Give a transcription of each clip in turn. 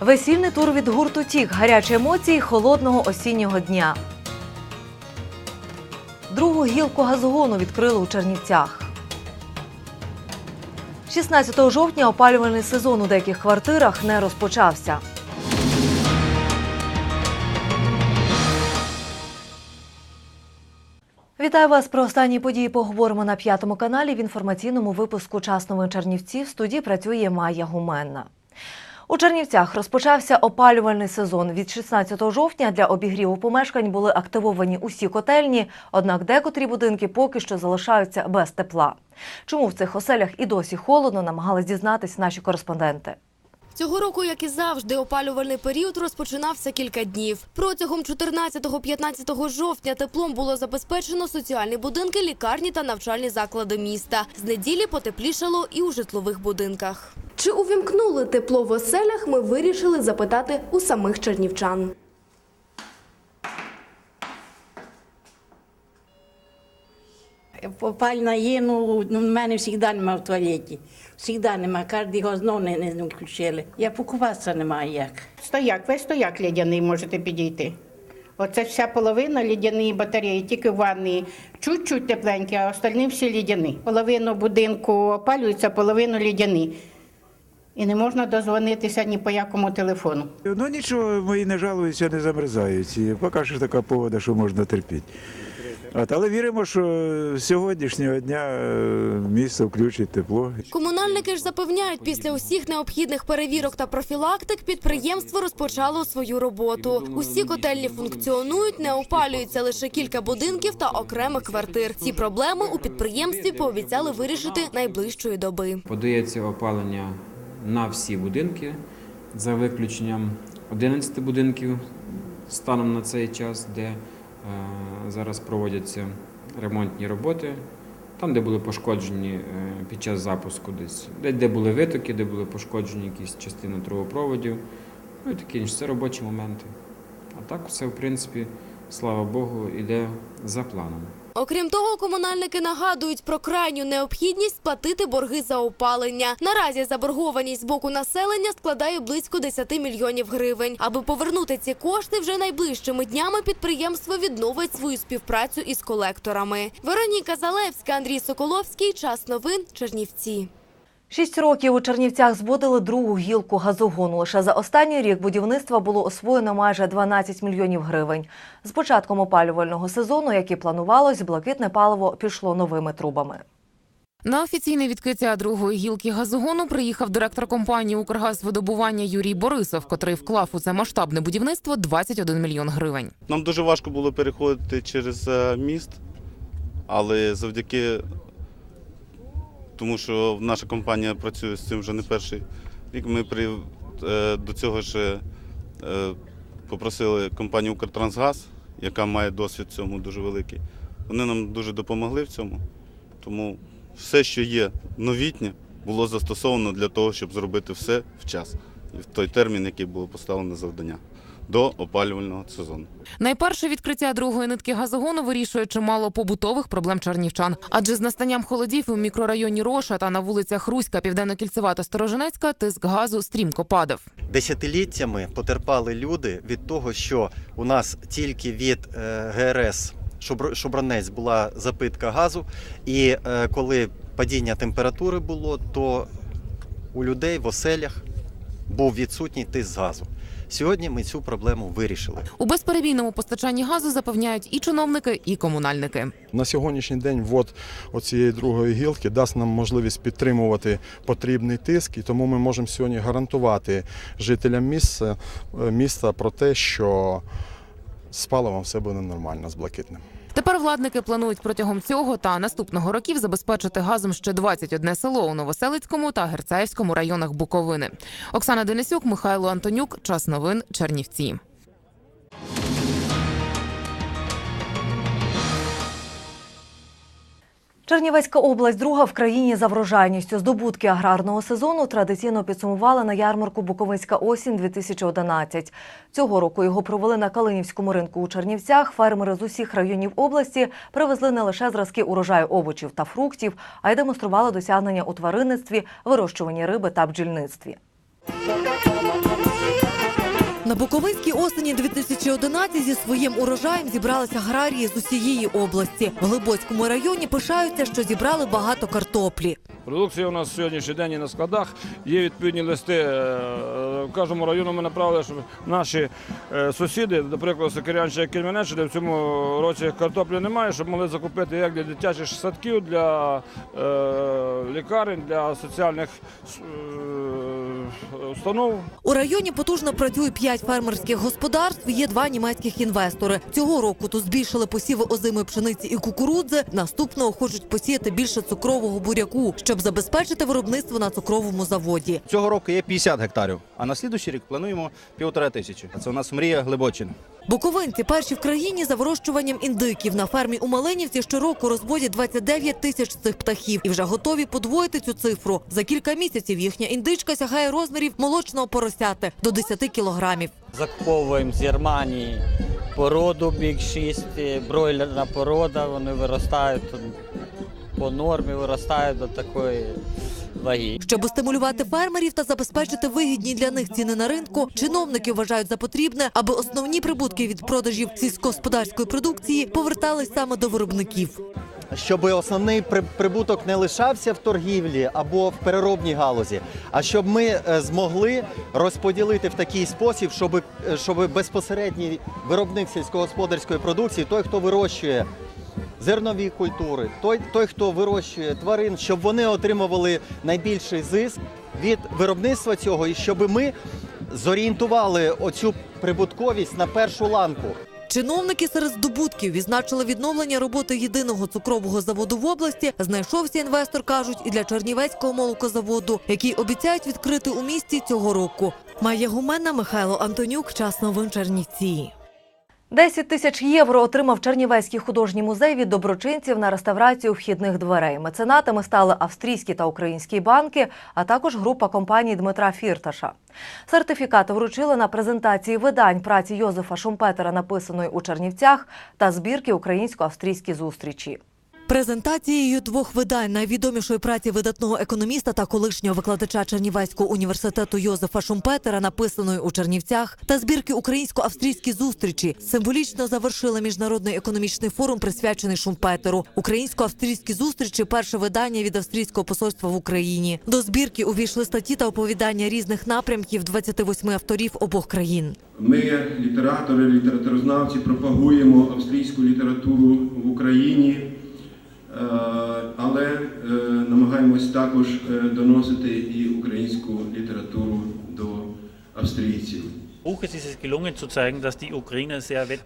Весільний тур від гурту Тік. Гарячі емоції холодного осіннього дня. Другу гілку газогону відкрили у Чернівцях. 16 жовтня опалювальний сезон у деяких квартирах не розпочався. Вітаю вас про останні події. Поговоримо на п'ятому каналі в інформаційному випуску «Час новин Чернівців. В студії працює Майя Гуменна. У Чернівцях розпочався опалювальний сезон. Від 16 жовтня для обігріву помешкань були активовані усі котельні, однак декотрі будинки поки що залишаються без тепла. Чому в цих оселях і досі холодно, намагались дізнатись наші кореспонденти. Цього року, як і завжди, опалювальний період розпочинався кілька днів. Протягом 14-15 жовтня теплом було забезпечено соціальні будинки, лікарні та навчальні заклади міста. З неділі потеплішало і у житлових будинках. Чи увімкнули тепло в оселях? Ми вирішили запитати у самих чернівчан. Попальна є, ну, ну в мене завжди нема в туалеті. Завжди нема, кожен його знову не, не включили. Я покупатися немає як. Стояк, весь стояк лідяний можете підійти. Оце вся половина лідяної батареї, тільки в ванні чуть-чуть тепленькі, а остальні всі лідяні. Половину будинку опалюється, половину лідяні. І не можна дозвонитися ні по якому телефону. Ну нічого, мої не жалуються, не замерзають. І поки що така погода, що можна терпіти. От, але віримо, що з сьогоднішнього дня е, місто включить тепло. Комунальники ж запевняють, після усіх необхідних перевірок та профілактик підприємство розпочало свою роботу. Усі котельні функціонують, не опалюється лише кілька будинків та окремих квартир. Ці проблеми у підприємстві пообіцяли вирішити найближчої доби. Подається опалення на всі будинки за виключенням 11 будинків станом на цей час, де е, зараз проводяться ремонтні роботи. Там, де були пошкоджені е, під час запуску, десь де, де були витоки, де були пошкоджені якісь частини трубопроводів. Ну і такі інші. Це робочі моменти. А так все, в принципі, слава Богу, йде за планом. Окрім того, комунальники нагадують про крайню необхідність платити борги за опалення. Наразі заборгованість з боку населення складає близько 10 мільйонів гривень. Аби повернути ці кошти вже найближчими днями підприємство відновить свою співпрацю із колекторами. Вероніка Залевська, Андрій Соколовський. Час новин Чернівці. Шість років у Чернівцях збудили другу гілку газогону. Лише за останній рік будівництва було освоєно майже 12 мільйонів гривень. З початком опалювального сезону, як і планувалось, блакитне паливо пішло новими трубами. На офіційне відкриття другої гілки газогону приїхав директор компанії «Укргазвидобування» Юрій Борисов, котрий вклав у це масштабне будівництво 21 мільйон гривень. Нам дуже важко було переходити через е, міст, але завдяки тому, що наша компанія працює з цим вже не перший рік. Ми при, е, до цього ж е, попросили компанію Укртрансгаз, яка має досвід в цьому дуже великий. Вони нам дуже допомогли в цьому. Тому все, що є новітнє, було застосовано для того, щоб зробити все в час і в той термін, який було поставлено завдання до опалювального сезону. Найперше відкриття другої нитки газогону вирішує чимало побутових проблем чернівчан. Адже з настанням холодів у мікрорайоні Роша та на вулицях Руська, Південно-Кільцева та Сторожинецька тиск газу стрімко падав. Десятиліттями потерпали люди від того, що у нас тільки від е, ГРС Шобронець була запитка газу, і е, коли падіння температури було, то у людей в оселях був відсутній тиск газу. Сьогодні ми цю проблему вирішили. У безперебійному постачанні газу запевняють і чиновники, і комунальники. На сьогоднішній день ввод оцієї другої гілки дасть нам можливість підтримувати потрібний тиск, і тому ми можемо сьогодні гарантувати жителям міста, е, міста про те, що з паливом все буде нормально з блакитним. Тепер владники планують протягом цього та наступного років забезпечити газом ще 21 село у Новоселицькому та Герцаївському районах Буковини. Оксана Денисюк, Михайло Антонюк. Час новин Чернівці. Чернівецька область друга в країні за врожайністю. Здобутки аграрного сезону традиційно підсумували на ярмарку Буковинська осінь 2011. Цього року його провели на Калинівському ринку у Чернівцях. Фермери з усіх районів області привезли не лише зразки урожаю овочів та фруктів, а й демонстрували досягнення у тваринництві, вирощуванні риби та бджільництві. На Буковинській осені 2011 зі своїм урожаєм зібралися аграрії з усієї області. В Глибоцькому районі пишаються, що зібрали багато картоплі. Продукція у нас сьогоднішній день на складах. Є відповідні листи. е, В кожному району ми направили, щоб наші е, сусіди, до прикладу, Сокирянщина і Кельменеччина, в цьому році картоплі немає, щоб могли закупити як для дитячих садків, для е, лікарень, для соціальних е, установ. У районі потужно працює п'ять фермерських господарств. Є два німецьких інвестори. Цього року тут збільшили посіви озимої пшениці і кукурудзи. Наступного хочуть посіяти більше цукрового буряку, щоб забезпечити виробництво на цукровому заводі. Цього року є 50 гектарів, а на слідуючий рік плануємо півтора тисячі. Це у нас мрія Глибочини. Буковинці перші в країні за вирощуванням індиків. На фермі у Малинівці щороку розводять 29 тисяч цих птахів і вже готові подвоїти цю цифру. За кілька місяців їхня індичка сягає розмірів молочного поросяти до 10 кілограмів. Закуповуємо з Германії породу бік 6, бройлерна порода, вони виростають по нормі, виростають до такої ваги. Щоб стимулювати фермерів та забезпечити вигідні для них ціни на ринку, чиновники вважають за потрібне, аби основні прибутки від продажів сільськогосподарської продукції повертались саме до виробників. щоб основний при- прибуток не лишався в торгівлі або в переробній галузі, а щоб ми е, змогли розподілити в такий спосіб, щоб, е, щоб безпосередній виробник сільськогосподарської продукції, той, хто вирощує зернові культури, той, той, хто вирощує тварин, щоб вони отримували найбільший зиск від виробництва цього, і щоб ми зорієнтували оцю прибутковість на першу ланку. Чиновники серед здобутків відзначили відновлення роботи єдиного цукрового заводу в області. Знайшовся інвестор, кажуть, і для Чернівецького молокозаводу, який обіцяють відкрити у місті цього року. Майя Гуменна, Михайло Антонюк. Час новин Чернівці. 10 тисяч євро отримав Чернівецький художній музей від доброчинців на реставрацію вхідних дверей. Меценатами стали австрійські та українські банки, а також група компаній Дмитра Фірташа. Сертифікати вручили на презентації видань праці Йозефа Шумпетера, написаної у Чернівцях, та збірки українсько-австрійські зустрічі. Презентацією двох видань найвідомішої праці видатного економіста та колишнього викладача Чернівецького університету Йозефа Шумпетера, написаної у Чернівцях, та збірки українсько-австрійські зустрічі символічно завершили міжнародний економічний форум, присвячений Шумпетеру. Українсько-австрійські зустрічі перше видання від австрійського посольства в Україні. До збірки увійшли статті та оповідання різних напрямків 28 авторів обох країн. Ми, літератори, літературознавці, пропагуємо австрійську літературу в Україні, але е, намагаємось також е, доносити і українську літературу до австрійців.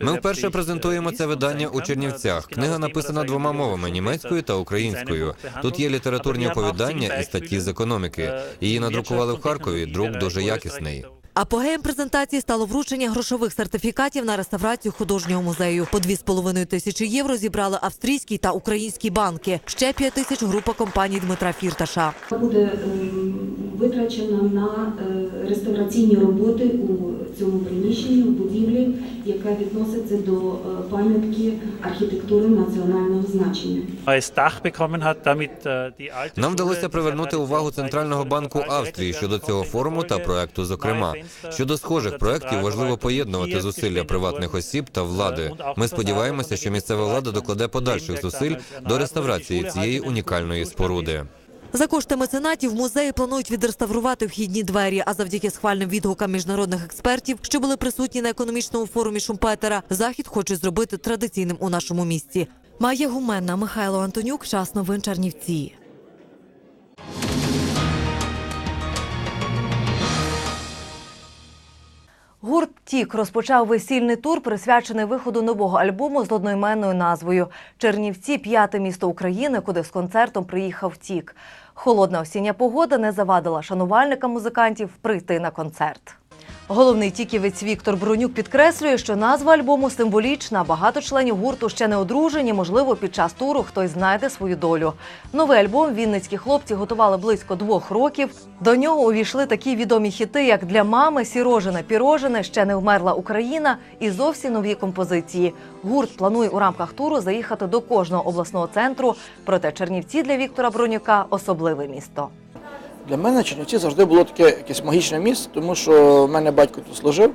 Ми вперше презентуємо це видання у Чернівцях. Книга написана двома мовами німецькою та українською. Тут є літературні оповідання і статті з економіки. Її надрукували в Харкові. Друк дуже якісний. Апогеєм презентації стало вручення грошових сертифікатів на реставрацію художнього музею. По 2,5 тисячі євро зібрали австрійські та українські банки. Ще 5 тисяч група компаній Дмитра Фірташа. буде ем, витрачено на е, реставраційні роботи у цьому приміщенні, у будівлі, яка відноситься до е, пам'ятки архітектури національного значення. Нам вдалося привернути увагу Центрального банку Австрії щодо цього форуму та проекту. Зокрема, щодо схожих проєктів важливо поєднувати зусилля приватних осіб та влади. Ми сподіваємося, що місцева влада докладе подальших зусиль до реставрації цієї унікальної споруди. За кошти меценатів музеї планують відреставрувати вхідні двері. А завдяки схвальним відгукам міжнародних експертів, що були присутні на економічному форумі Шумпетера, захід хочуть зробити традиційним у нашому місті. Майя Гуменна, Михайло Антонюк. Час новин Чернівці. Гурт Тік розпочав весільний тур, присвячений виходу нового альбому з одноіменною назвою Чернівці п'яте місто України, куди з концертом приїхав Тік. Холодна осіння погода не завадила шанувальникам музикантів прийти на концерт. Головний тіківець Віктор Бронюк підкреслює, що назва альбому символічна. Багато членів гурту ще не одружені. Можливо, під час туру хтось знайде свою долю. Новий альбом вінницькі хлопці готували близько двох років. До нього увійшли такі відомі хіти, як для мами, сірожене, пірожене, ще не вмерла Україна і зовсім нові композиції. Гурт планує у рамках туру заїхати до кожного обласного центру. Проте Чернівці для Віктора Бронюка особливе місто. Для мене Чернівці завжди було таке якесь магічне місце, тому що в мене батько тут служив.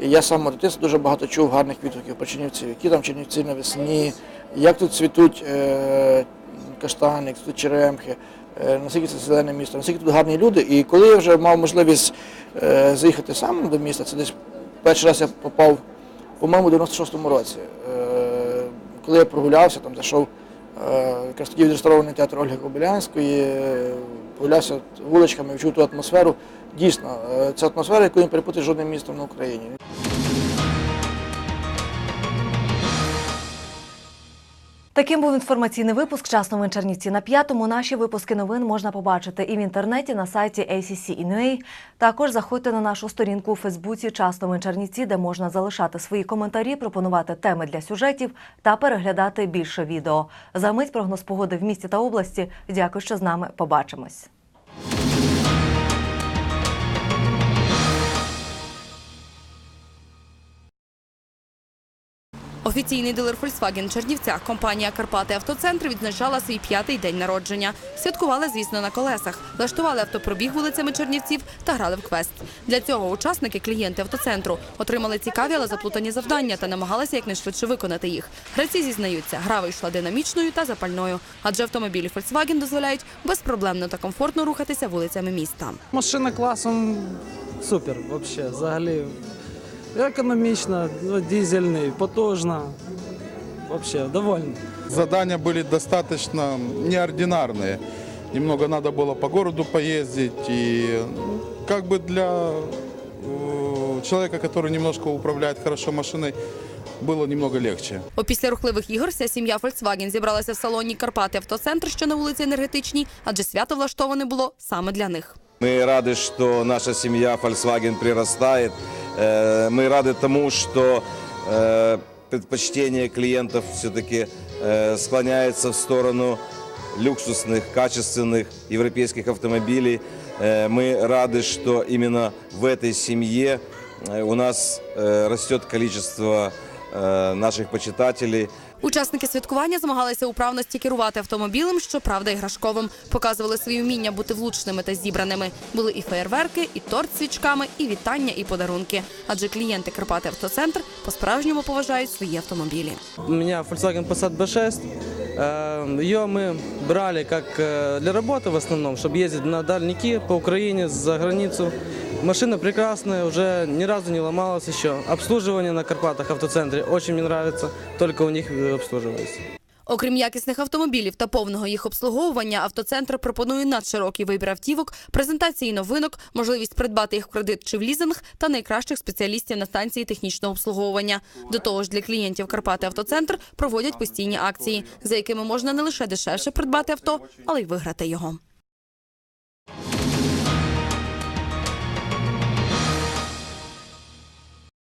І я сам дитинства дуже багато чув гарних відгуків про Чернівців, які там Чернівці навесні, як тут цвітуть е, каштани, як цвітуть черемхи, е, наскільки це зелене місто, наскільки тут гарні люди. І коли я вже мав можливість е, заїхати сам до міста, це десь перший раз я попав, по-моєму, у 96-му році. Е, коли я прогулявся, там зайшов якраз тоді відреставрований театр Ольги Кобилянської, погулявся прогулявся вуличками, відчув ту атмосферу. Дійсно, е, це атмосфера, яку не перепутати жодним містом на Україні. Таким був інформаційний випуск «Час новин Чернівці на п'ятому. Наші випуски новин можна побачити і в інтернеті на сайті ACC.in.ua. Також заходьте на нашу сторінку у Фейсбуці «Час новин Чернівці, де можна залишати свої коментарі, пропонувати теми для сюжетів та переглядати більше відео. За мить прогноз погоди в місті та області. Дякую, що з нами. Побачимось. Офіційний дилер Volkswagen в Чернівцях компанія Карпати Автоцентр відзначала свій п'ятий день народження. Святкували, звісно, на колесах, влаштували автопробіг вулицями Чернівців та грали в квест. Для цього учасники, клієнти автоцентру, отримали цікаві, але заплутані завдання та намагалися якнайшвидше виконати їх. Гравці зізнаються, гра вийшла динамічною та запальною, адже автомобілі Volkswagen дозволяють безпроблемно та комфортно рухатися вулицями міста. Машина класом супер, взагалі, взагалі. Економічна, ну, дизельний, потужна. Взагалі, довольний. Задания были достаточно неординарные. Немного надо было по городу поездить. И ну, как бы для э, человека, который немножко управляет хорошо машиной, было немного легче. Опісля рухливих ігор вся сім'я Volkswagen зібралася в салоні Карпати Автоцентр, що на вулиці Енергетичній, адже свято влаштоване було саме для них. Мы рады, что наша семья Volkswagen прирастает. Э, Мы рады тому, что э, предпочтение клиентов все-таки э, склоняется в сторону люксусных, качественных европейских автомобилей. Мы рады, что именно в этой семье у нас растет количество наших почитателей. Учасники святкування змагалися у правності керувати автомобілем, щоправда, іграшковим. Показували свої вміння бути влучними та зібраними. Були і феєрверки, і торт з свічками, і вітання, і подарунки. Адже клієнти Карпати Автоцентр по-справжньому поважають свої автомобілі. У меня Volkswagen Passat B6. Э, Ее мы брали как э, для работы в основном, чтобы ездить на дальники по Украине, за границу. Машина прекрасная, уже ни разу не ломалась еще. Обслуживание на Карпатах автоцентре очень мне нравится, только у них э, обслуживаюсь. Окрім якісних автомобілів та повного їх обслуговування, автоцентр пропонує надширокий вибір автівок, презентації новинок, можливість придбати їх в кредит чи в лізинг та найкращих спеціалістів на станції технічного обслуговування. До того ж, для клієнтів Карпати Автоцентр проводять постійні акції, за якими можна не лише дешевше придбати авто, але й виграти його.